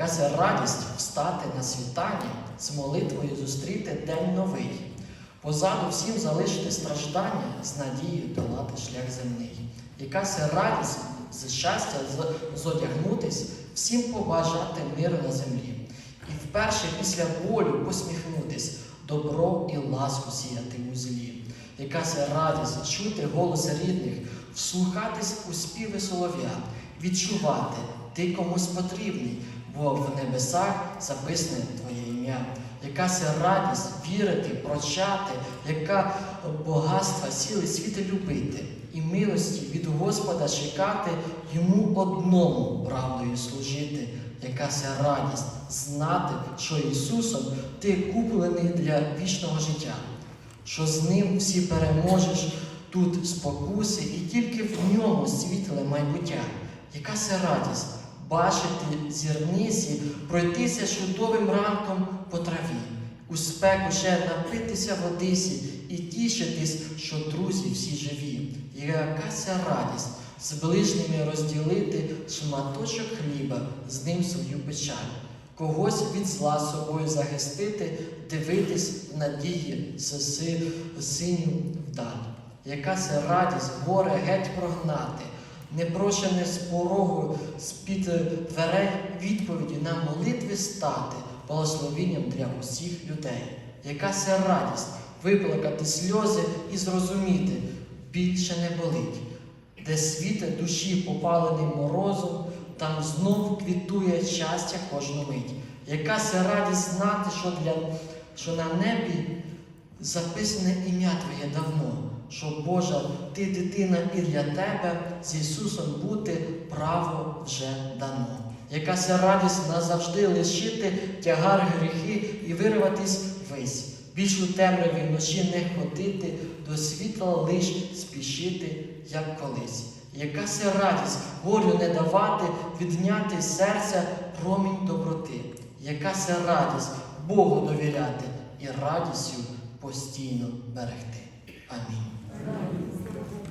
яка це радість встати на світанні з молитвою зустріти день новий. Позаду всім залишити страждання з надією долати шлях земний. Яка це радість з щастя зодягнутись, всім побажати миру на землі. І вперше після болю посміхнутись, добро і ласку сіяти у злі. Яка це радість чути голос рідних, вслухатись у співи солов'я, відчувати, ти комусь потрібний, бо в небесах записане твоє ім'я. Яка це радість вірити, прощати, яка багатства сіли світи любити, і милості від Господа чекати, йому одному правдою служити. Яка це радість знати, що Ісусом ти куплений для вічного життя, що з ним всі переможеш тут спокуси, і тільки в ньому світле майбуття. Яка це радість бачити зірниці, пройтися чудовим ранком по траві, у спеку ще напитися водисі і тішитись, що друзі всі живі. Яка це радість з ближніми розділити шматочок хліба, з ним свою печаль, когось від зла собою захистити, дивитись в надії синю вдаль. Яка це радість горе геть прогнати, непрощене з порогу з-під дверей відповіді на молитви стати, благословінням для усіх людей. Яка це радість виплакати сльози і зрозуміти, більше не болить, де світе душі попалений морозом, там знов квітує щастя кожну мить. Яка це радість знати, що, для, що на небі записане ім'я Твоє давно, що Божа, ти дитина і для тебе з Ісусом бути право вже дано. Яка це радість назавжди лишити тягар гріхи і вирватись вись. Більш у темряві вночі не ходити, до світла лиш спішити, як колись. Яка це радість горю не давати, відняти серця промінь доброти. Яка це радість Богу довіряти і радістю постійно берегти. Амінь.